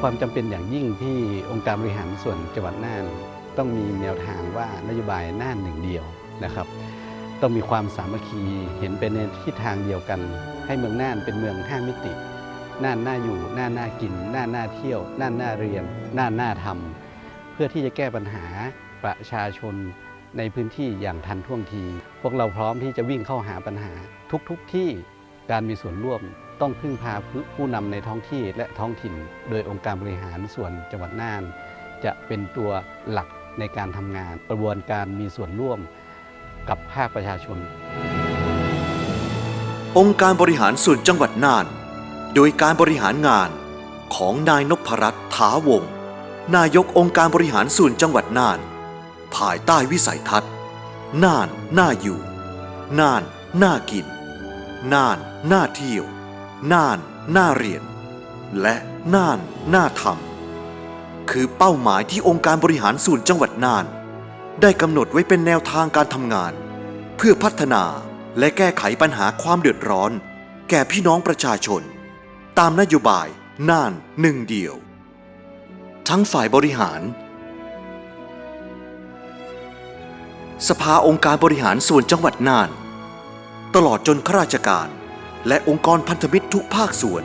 ความจำเป็นอย่างยิ่งที่องค์การบริหารส่วนจังหวัดน่าน ต้องมีแนวทางว่านโยบายน่านหนึ่งเดียวนะครับ ต้องมีความสามัคคีเห็นเป็นในทิศทางเดียวกัน ให้เมืองน่านเป็นเมืองห้ามิติน่านน่าอยู่น่านน่ากินน่านน่าเที่ยวน่านน่าเรียนน่านน่าทำเพื่อที่จะแก้ปัญหาประชาชนในพื้นที่อย่างทันท่วงที พวกเราพร้อมที่จะวิ่งเข้าหาปัญหาทุกๆทที่การมีส่วนร่วม ต้องพึ่งพาผู้นำในท้องที่และท้องถิ่น โดยองค์การบริหารส่วนจังหวัดน่าน จะเป็นตัวหลักในการทำงาน กระบวนการมีส่วนร่วมกับภาคประชาชน องค์การบริหารส่วนจังหวัดน่าน โดยการบริหารงานของนายนพรัตน์ถาวง นายกองค์การบริหารส่วนจังหวัดน่าน ภายใต้วิสัยทัศน์น่าน น่าอยู่ น่าน น่ากิน น่าน น่าเที่ยว น่านน่าเรียน และน่านน่าทำคือเป้าหมายที่องค์การบริหารส่วนจังหวัดน่าน ได้กำหนดไว้เป็นแนวทางการทำงาน เพื่อพัฒนาและแก้ไขปัญหาความเดือดร้อน แก่พี่น้องประชาชน ตามนโยบายน่านหนึ่งเดียว ทั้งฝ่ายบริหาร สภาองค์การบริหารส่วนจังหวัดน่าน ตลอดจนข้าราชการ และองค์กรพันธมิตรทุกภาคส่วน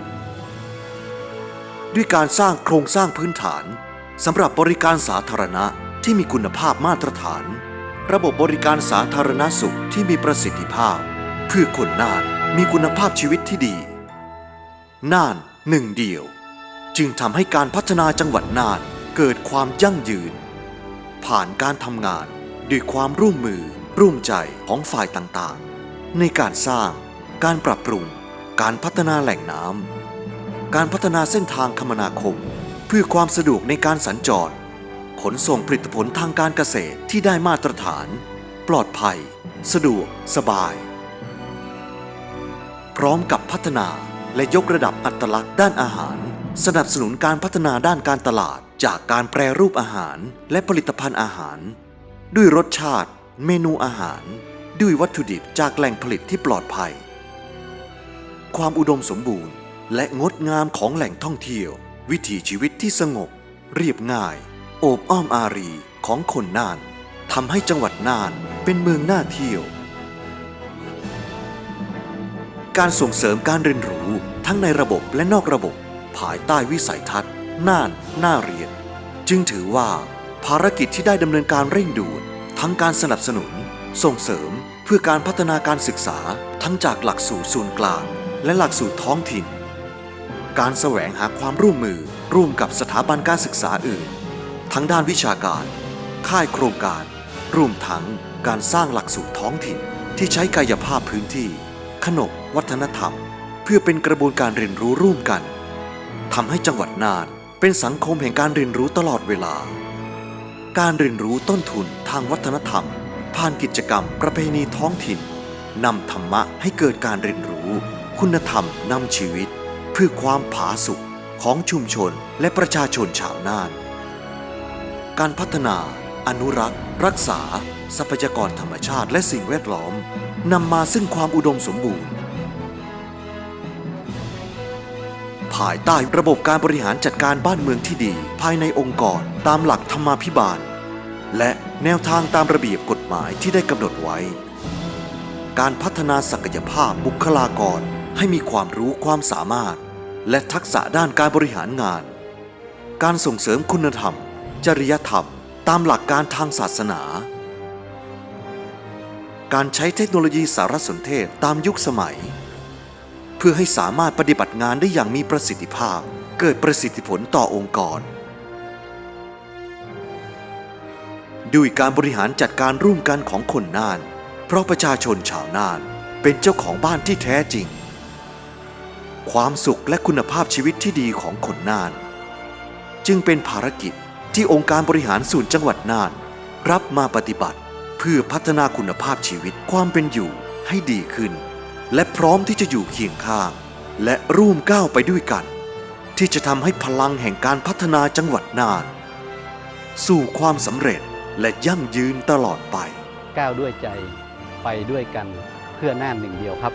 ด้วยการสร้างโครงสร้างพื้นฐานสำหรับบริการสาธารณะที่มีคุณภาพมาตรฐาน ระบบบริการสาธารณสุขที่มีประสิทธิภาพ เพื่อคนน่านมีคุณภาพชีวิตที่ดี น่านหนึ่งเดียว จึงทำให้การพัฒนาจังหวัดน่านเกิดความยั่งยืน ผ่านการทำงานด้วยความร่วมมือร่วมใจของฝ่ายต่างๆ ในการสร้าง การปรับปรุง การพัฒนาแหล่งน้ำ การพัฒนาเส้นทางคมนาคม เพื่อความสะดวกในการสัญจร ขนส่งผลิตผลทางการเกษตรที่ได้มาตรฐาน ปลอดภัย สะดวก สบาย พร้อมกับพัฒนาและยกระดับอัตลักษณ์ด้านอาหาร สนับสนุนการพัฒนาด้านการตลาด จากการแปรรูปอาหารและผลิตภัณฑ์อาหาร ด้วยรสชาติ เมนูอาหาร ด้วยวัตถุดิบจากแหล่งผลิตที่ปลอดภัย ความอุดมสมบูรณ์ และงดงามของแหล่งท่องเที่ยว วิถีชีวิตที่สงบ เรียบง่าย โอบอ้อมอารีของคนน่านทำให้จังหวัดน่านเป็นเมืองน่าเที่ยว การส่งเสริมการเรียนรู้ทั้งในระบบและนอกระบบ ภายใต้วิสัยทัศน์ น่านน่าเรียน จึงถือว่าภารกิจที่ได้ดำเนินการเร่งด่วนทั้งการสนับสนุน ส่งเสริมเพื่อการพัฒนาการศึกษาทั้งจากหลักสูตรศูนย์กลาง และหลักสูตรท้องถิ่น การแสวงหาความร่วมมือร่วมกับสถาบันการศึกษาอื่น ทั้งด้านวิชาการ ค่ายโครงการ รวมทั้งการสร้างหลักสูตรท้องถิ่นที่ใช้กายภาพพื้นที่ ขนบวัฒนธรรม เพื่อเป็นกระบวนการเรียนรู้ร่วมกันทำให้จังหวัดน่านเป็นสังคมแห่งการเรียนรู้ตลอดเวลา การเรียนรู้ต้นทุนทางวัฒนธรรม ผ่านกิจกรรมประเพณีท้องถิ่นนำธรรมะให้เกิดการเรียนรู้ คุณธรรมนำชีวิต เพื่อความผาสุกของชุมชนและประชาชนชาวน่าน การพัฒนา อนุรักษ์ รักษา ทรัพยากรธรรมชาติและสิ่งแวดล้อมนำมาซึ่งความอุดมสมบูรณ์ ภายใต้ระบบการบริหารจัดการบ้านเมืองที่ดี ภายในองค์กรตามหลักธรรมาภิบาล และแนวทางตามระเบียบกฎหมายที่ได้กำหนดไว้ การพัฒนาศักยภาพบุคลากร ให้มีความรู้ความสามารถ และทักษะด้านการบริหารงาน การส่งเสริมคุณธรรม จริยธรรม ตามหลักการทางศาสนา การใช้เทคโนโลยีสารสนเทศตามยุคสมัย เพื่อให้สามารถปฏิบัติงานได้อย่างมีประสิทธิภาพ เกิดประสิทธิผลต่อองค์กรด้วยการบริหารจัดการร่วมกันของคนน่าน เพราะประชาชนชาวน่านเป็นเจ้าของบ้านที่แท้จริง ความสุขและคุณภาพชีวิตที่ดีของคนน่าน จึงเป็นภารกิจที่องค์การบริหารส่วนจังหวัดน่าน รับมาปฏิบัติ เพื่อพัฒนาคุณภาพชีวิตความเป็นอยู่ให้ดีขึ้น และพร้อมที่จะอยู่เคียงข้าง และร่วมก้าวไปด้วยกัน ที่จะทำให้พลังแห่งการพัฒนาจังหวัดน่าน สู่ความสำเร็จและยั่งยืนตลอดไป ก้าวด้วยใจไปด้วยกันเพื่อน่านหนึ่งเดียวครับ